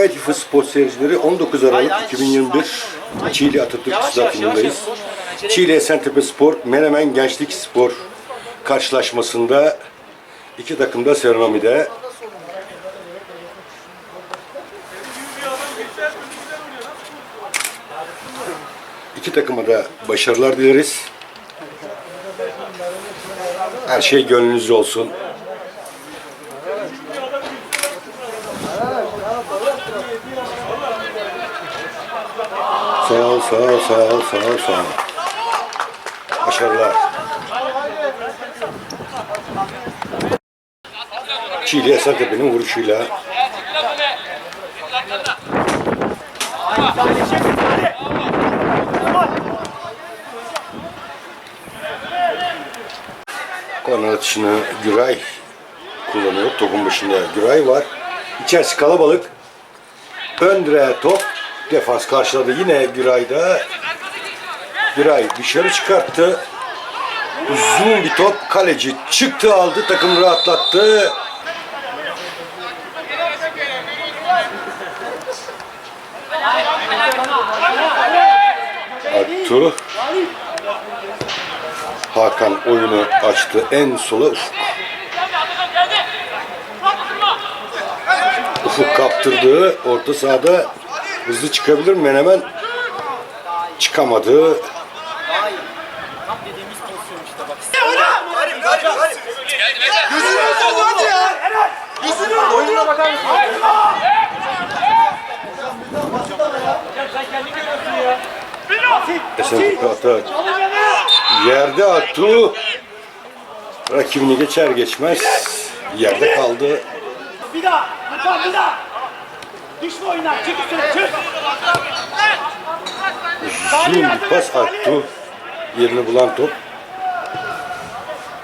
Evet İFA Spor seyircileri 19 Aralık 2021 Çiğli Atatürk Stadyumundayız. Çiğli Esentepe Spor, Menemen Gençlik Spor karşılaşmasında iki takım da serenomide. İki takıma da başarılar dileriz. Her şey gönlünüzce olsun. Sağ ol, sağ ol, sağ ol, sağ ol, sağ ol. Başarılar. Çiğli Esentepe'nin vuruşuyla korner atışını Güray kullanıyor. Topun başında Güray var. İçerisi kalabalık. Ön top. Defans karşıladı. Yine Güray'da. Güray dışarı çıkarttı. Uzun bir top. Kaleci çıktı aldı. Takım rahatlattı. Attu. Hakan oyunu açtı. En sola Ufuk. Ufuk kaptırdı. Orta sahada hızlı çıkabilir Menemen? Çıkamadı. Esentepe atar. Yerde Attu. Rakibini geçer geçmez. Yerde kaldı. Bir daha. Lütfen bir daha. Düşme oyundan. Çık üstüne. Çık. Uzun bir pas Attu. Yerini bulan top.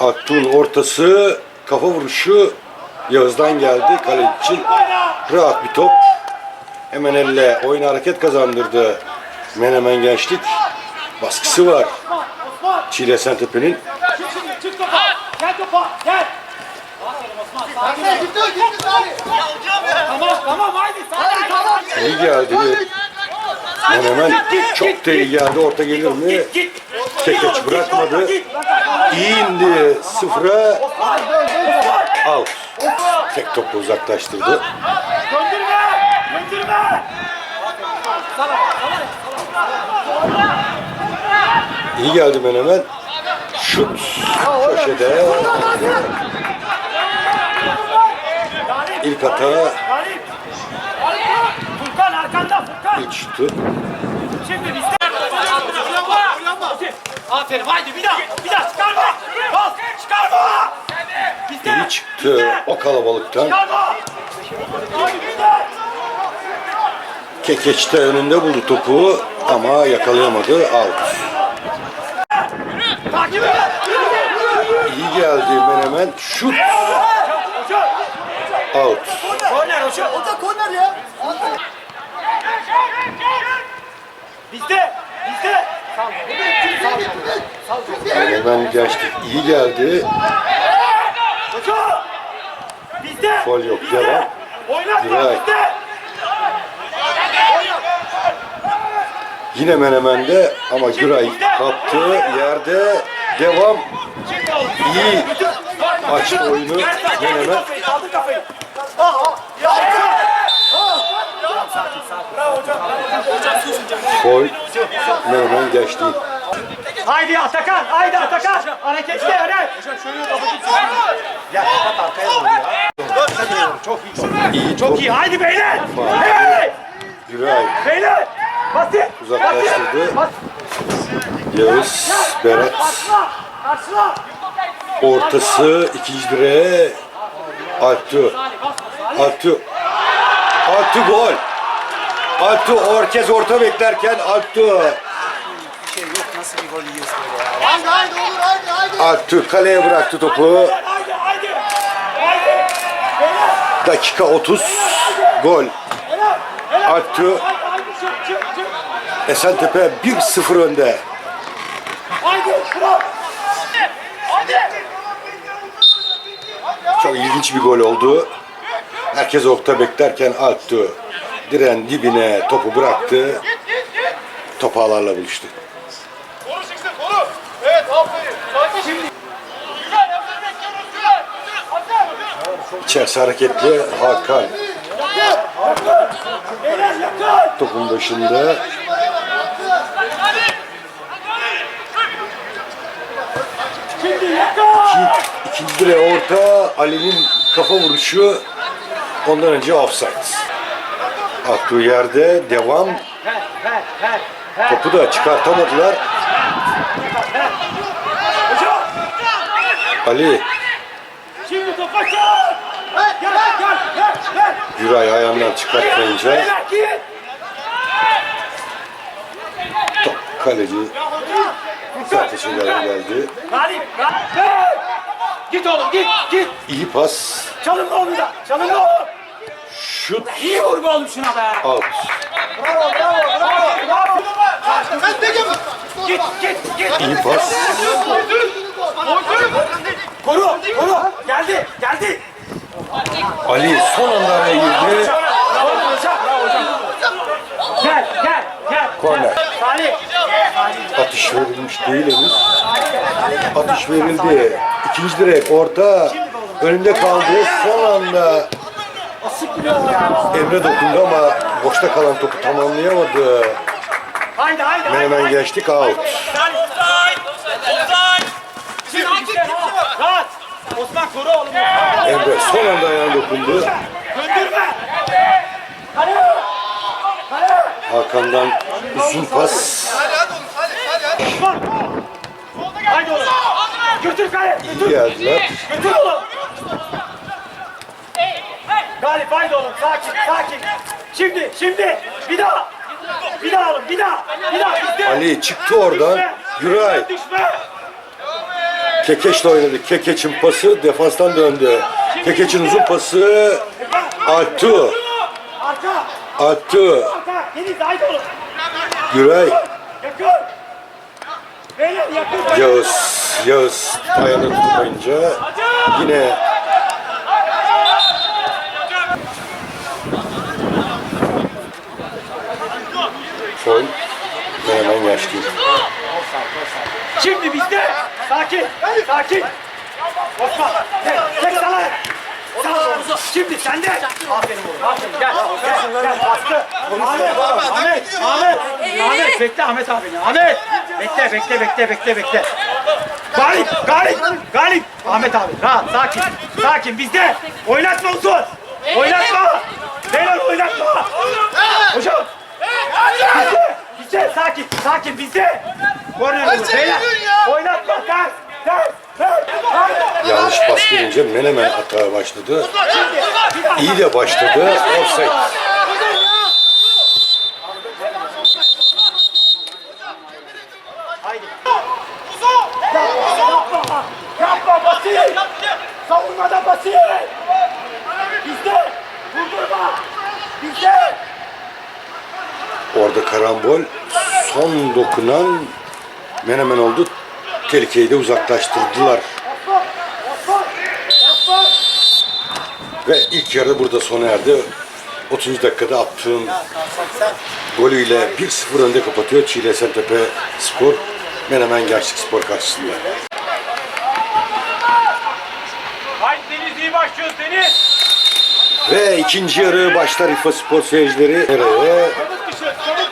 Attu'nun ortası kafa vuruşu Yağız'dan geldi. Kale için rahat bir top. Hemen elle oyun hareket kazandırdı. Menemen Gençlik. Baskısı var. Osman. Çiğli Esentepe'nin. Çık şimdi. Çık topa. Gel topa. Gel. Aferin Osman. Sakin. Tamam tamam haydi. Sakin. Tamam. İyi geldi. Menemen çok da iyi geldi. Orta gelir mi? Kekeç bırakmadı. İyi indi. Sıfıra out. Tek topla uzaklaştırdı. Döndürme. Döndürme. İyi geldi Menemen. Şut köşede. İlk hata. Furkan arkanda Furkan. ilk şutu. Şimdi bizde. Aferin haydi bir daha. Bir daha çıkarma. Bas çıkarma. Bizde. İyi çıktı o kalabalıktan. Çıkarma. Hadi bizde. Kekeç de önünde buldu topu ama yakalayamadı. Out. Takip et. İyi geldi Menemen. Şut out. Korner hocam. O da korner ya. Bizde. Bizde. Menemen Gençlik iyi geldi. Hocam. Bizde. Fol yok, devam. Güray. bizde. Yine Menemen'de ama Güray kaptı yerde devam. İyi açtı oyunu Menemen. Menemen geçti. Haydi Atakan, haydi Atakan. Hareketli öne. Gel kapat arkaya doğru ya. Çok. İyi Çok iyi. Haydi beyler. Hey! Güray Beyler. Basit. uzaklaştırdı. Yağız Berat ortası ikinci direğe Altu. Altu. Altu gol. Altu herkes orta beklerken Altu. Haydi haydi olur haydi haydi. Altu kaleye bıraktı topu. Haydi haydi. Haydi. Dakika 30. Gol. Çık. Esentepe 1-0 önde. Haydi. Haydi. Çok ilginç bir gol oldu. Herkes orta beklerken Altu diren dibine topu bıraktı. Top ağlarla buluştu. Koru çıksın koru. Evet aferin. Sakin şimdi. Güzel yapın bekliyoruz güzel. Hadi. İçerisi hareketli Hakan. Topun başında. İki, ikinci direğe orta Ali'nin kafa vuruşu ondan önce offside. Attığı yerde devam. Topu da çıkartamadılar. Hocam. Ali Şimdi topa çal. Gel gel gel gel. Güray ayağından çıkartmayınca top kaleci sert şeyler geldi. Galip. Git oğlum git git. İyi pas. Çalın oğlum da. Çalın oğlum. Şut İyi vur be oğlum şuna be. out. Bravo bravo bravo. bravo. Gel. Git git git. İyi pas. Koru koru. Geldi geldi. Ali son anda araya girdi. Bravo hocam. Bravo hocam. Gel gel gel. Korner. Salih. Atış verilmiş değil henüz. Atış verildi. İkinci direk orta. Önünde kaldı. Son anda Emre dokundu ama boşta kalan topu tamamlayamadı. Haydi haydi. haydi, haydi. geçtik out. Salih. Şimdi işte rahat. Rahat. Osman koru oğlum. Emre son anda ayağına dokundu. Döndürme. Hakan'dan uzun pas. Hadi hadi oğlum hadi hadi hadi. Osman. Haydi oğlum. Götür kale. İyi Götür. geldiler. Götür oğlum. Galip haydi oğlum sakin sakin. Şimdi şimdi bir daha. Bir daha oğlum bir daha. Bir daha bizde. Ali çıktı oradan. Güray. Düşme. Kekeç'le oynadı. Kekeç'in pası defanstan döndü. Kekeç'in uzun pası. Altu. Altu. Güray. Yağız. Yağız ayağını tutmayınca yine. Ben hemen yaşlıyım. Şimdi bizde. Sakin. Sakin. Osman. Tek, tek sana. Sağ Şimdi sende. Aferin oğlum. Aferin. Gel. Gel. Gel. Bastı. Ahmet. Ahmet. Ahmet. Ahmet. Bekle Ahmet abi. Ahmet. Bekle. Bekle. Bekle. Bekle. Bekle. Galip. Galip. Galip. Ahmet abi. Rahat. Sakin. Sakin. Bizde. Oynatma uzun. Oynatma. Beyler oynatma. Hocam. Bizde. Bizde. Sakin. Sakin. Bizde. Korner olur. Beyler. Oynatma. Ters. Ters. Yanlış pas gelince Menemen hata başladı. İyi de başladı. Offside. Haydi. Yapma. Basit. Savunmada basit. Bizde. Vurdurma. Bizde. Orada karambol son dokunan Menemen oldu. Tehlikeyi de uzaklaştırdılar. Ve ilk yarı burada sona erdi. 30. dakikada attığım golüyle 1-0 önde kapatıyor Çiğli Esentepe Spor. Menemen Gençlik Spor karşısında. Haydi Deniz iyi başlıyoruz Deniz. Ve ikinci yarı başlar İFA Spor seyircileri. Nereye?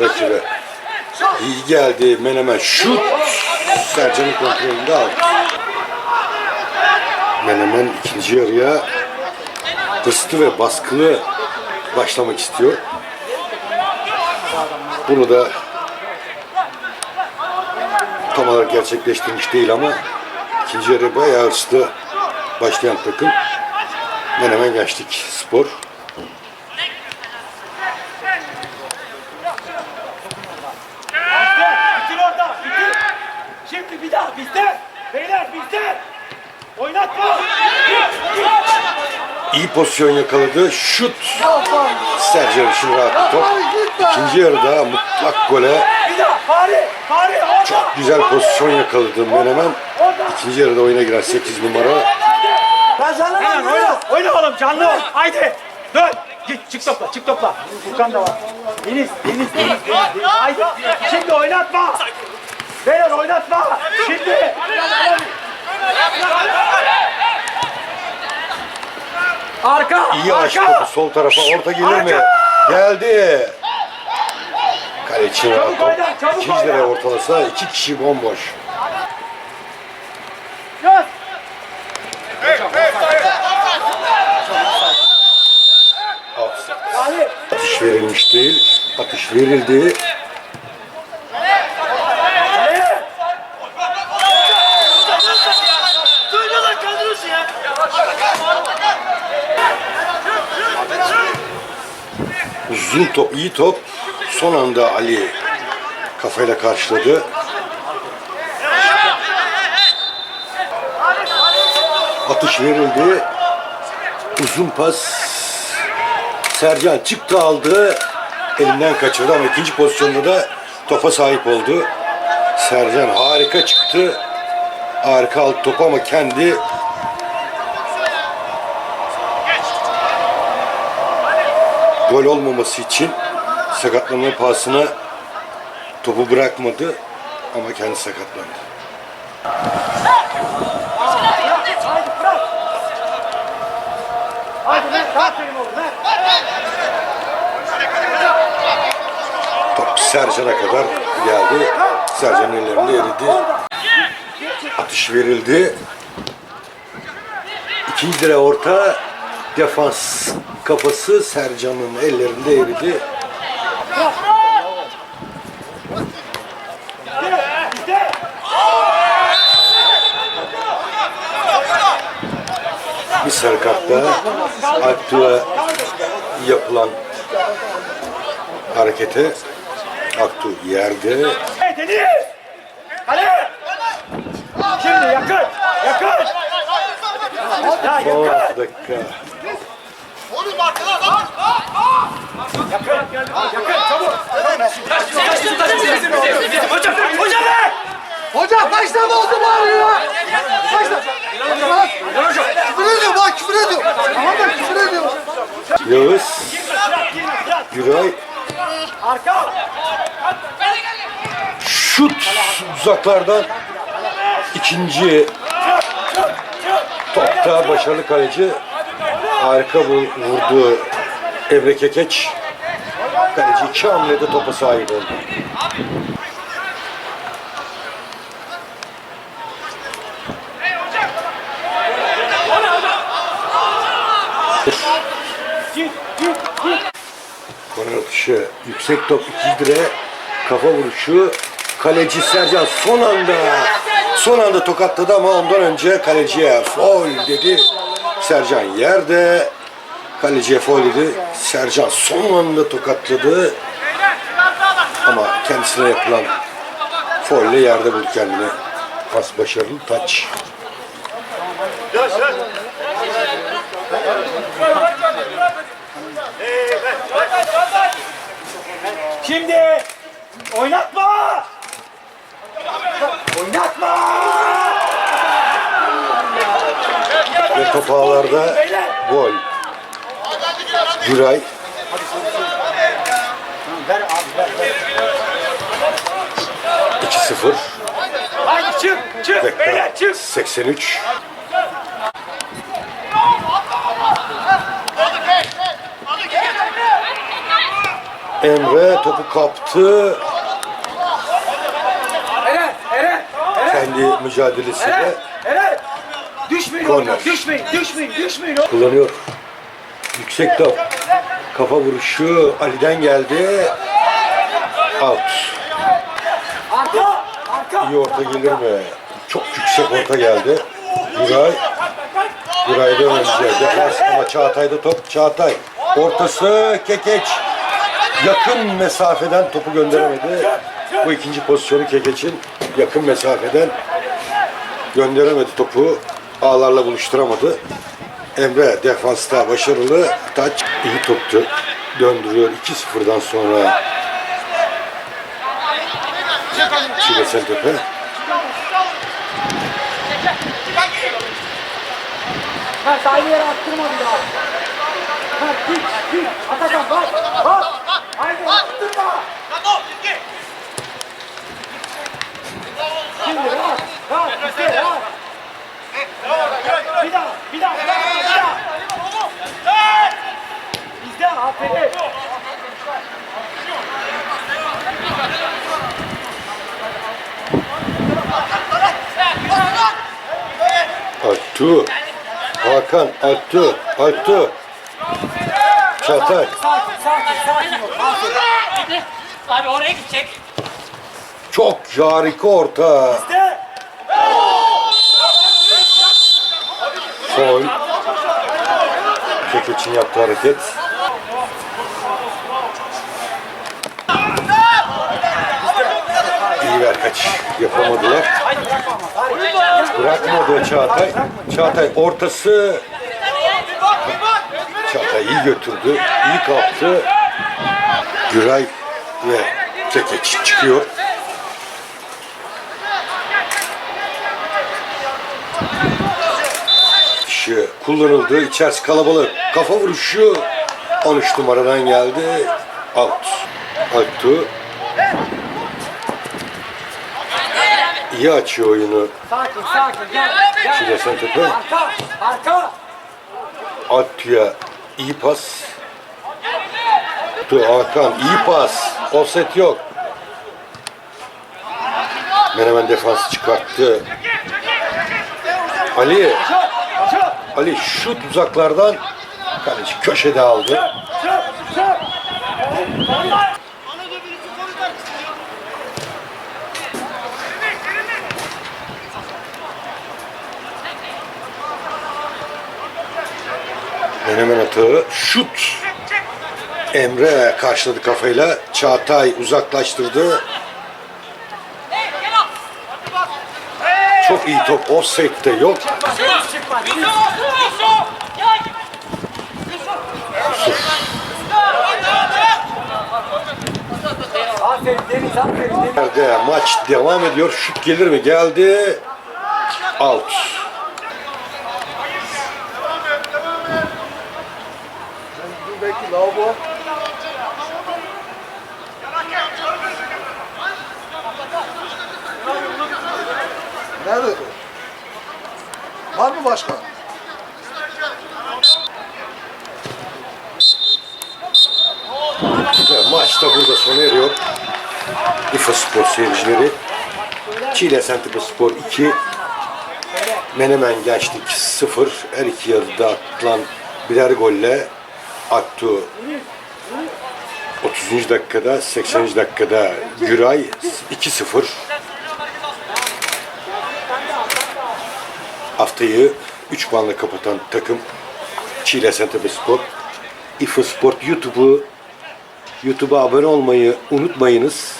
Rakibe. İyi geldi Menemen. Şut. Sercan'ın kontrolünde aldı. Menemen ikinci yarıya hırslı ve baskılı başlamak istiyor. Bunu da tam olarak gerçekleştirmiş değil ama ikinci yarı bayağı hırslı başlayan takım Menemen Gençlik Spor. Bitir orada. Bitir. Şimdi bir daha bizde. Beyler bizde. Oynatma. Git, git. İyi pozisyon yakaladı. Şut. Sercan için rahat top. İkinci yarıda mutlak gole çok güzel pozisyon yakaladı Menemen. İkinci yarıda oyuna giren 8 numara. Hemen oyna. Oyna oğlum canlı ol. Haydi. Dön. Git çık topla çık topla. Furkan da var. Deniz Deniz. Deniz. Haydi. Şimdi oynatma. Beyler oynatma. Şimdi. Arka. İyi açtı arka. topu sol tarafa. Orta gelir mi? Arka! Geldi. Kaleci var. Çabuk oyna, çabuk İkinci oyna. ortalasa iki kişi bomboş. Yaz. Offside. Ali. Atış verilmiş değil. Atış verildi. Ali. Uzun top, iyi top. Son anda Ali kafayla karşıladı. Atış verildi. Uzun pas. Sercan çıktı aldı. Elinden kaçırdı ama ikinci pozisyonda da topa sahip oldu. Sercan harika çıktı. Harika aldı topu ama kendi gol olmaması için sakatlanma pahasına topu bırakmadı ama kendi sakatlandı. Top Sercan'a kadar geldi. Sercan'ın ellerinde eridi. Atış verildi. İkinci lira orta defans kafası Sercan'ın ellerinde eridi. Bizde. Bir daha. Aktu'a yapılan harekete Aktu yerde Evet Deniz. Kale. Şimdi yakın. Yakın. Ya son yakın. 6 dakika. Oğlum arkadan lan. Yakın. Yakın. Çabuk. Hocam. Hocam be. Hocam defa oldu bari ya? Hocam. Küfür ediyor bak küfür ediyor. Tamam da küfür ediyor. Yağız. Güray Arka. şut uzaklardan ikinci topta başarılı kaleci harika vurdu Emre Kekeç kaleci iki hamlede topa sahip oldu. Git, git, git. Korner atışı yüksek top ikinci dire kafa vuruşu kaleci Sercan son anda son anda tokatladı ama ondan önce kaleciye foul dedi. Sercan yerde kaleciye foul dedi. Sercan son anda tokatladı ama kendisine yapılan foul ile yerde buldu kendini. Pas başarılı taç. Şimdi oynatma. Oynatma. Ve top ağlarda gol. Güray Ver abi ver. ver. 2-0. Haydi çık, çık. Beyler çık. 83. Emre topu kaptı. Eren, Eren, Eren. Kendi mücadelesiyle Eren, Eren. Düşmeyin düşmeyin, düşmeyin, düşmeyin. kullanıyor. Yüksek top. Kafa vuruşu Ali'den geldi. Out. Arka, arka. İyi orta gelir mi? Çok yüksek orta geldi. Güray. Güray'dan önce defans ama Çağatay'da top. Çağatay. Ortası Kekeç. Yakın mesafeden topu gönderemedi. Bu ikinci pozisyonu Kekeç'in yakın mesafeden gönderemedi topu. Ağlarla buluşturamadı. Emre defansta başarılı. Taç iyi toptu. Döndürüyor 2-0'dan sonra. Çiğdesel Tepe. Ha, sahibi yere attırma bir daha. Ver, git, git. Atakan bak, bak. Haydi, durma. Şimdi rahat, rahat, bizde rahat. Bir daha, bir daha, bir daha, bir daha. Bizde aferin. Altu. Hakan Altu. Altu. Çağatay. Sakin, sakin, sakin ol. Aferin. Abi oraya gidecek. Çok harika orta. Bizde. Foul. Kekeç'in yaptığı hareket. İyi ver kaç. Yapamadılar. Bırakmadı Çağatay. Çağatay ortası. Çağatay iyi götürdü. iyi kaptı. Güray ve Kekeç çıkıyor. Kişi kullanıldı. İçerisi kalabalık. Kafa vuruşu 13 numaradan geldi. Out. Altu. İyi açıyor oyunu. Sakin, sakin. Gel, gel. Çile sen tepe. Arka, arka. Altu'ya iyi pas. Tu Hakan iyi pas. Offset yok. Menemen defans çıkarttı. Ali, Ali şut uzaklardan kaleci köşede aldı. Menemen atağı şut. Emre karşıladı kafayla. Çağatay uzaklaştırdı. Çok iyi top. Offside de yok. Nerede maç devam ediyor. Şut gelir mi? Geldi. Out. Belki lavabo. Nerede? Var mı başka? Ve maç da burada sona eriyor. İFA Spor seyircileri. Çiğle Sentebe Spor 2. Menemen Gençlik 0. Her iki yarıda atılan birer golle Aktu 30. dakikada, 80. dakikada Güray 2-0. Haftayı 3 puanla kapatan takım Çiğle Sentebe Spor. İFA Sport YouTube'u YouTube'a abone olmayı unutmayınız.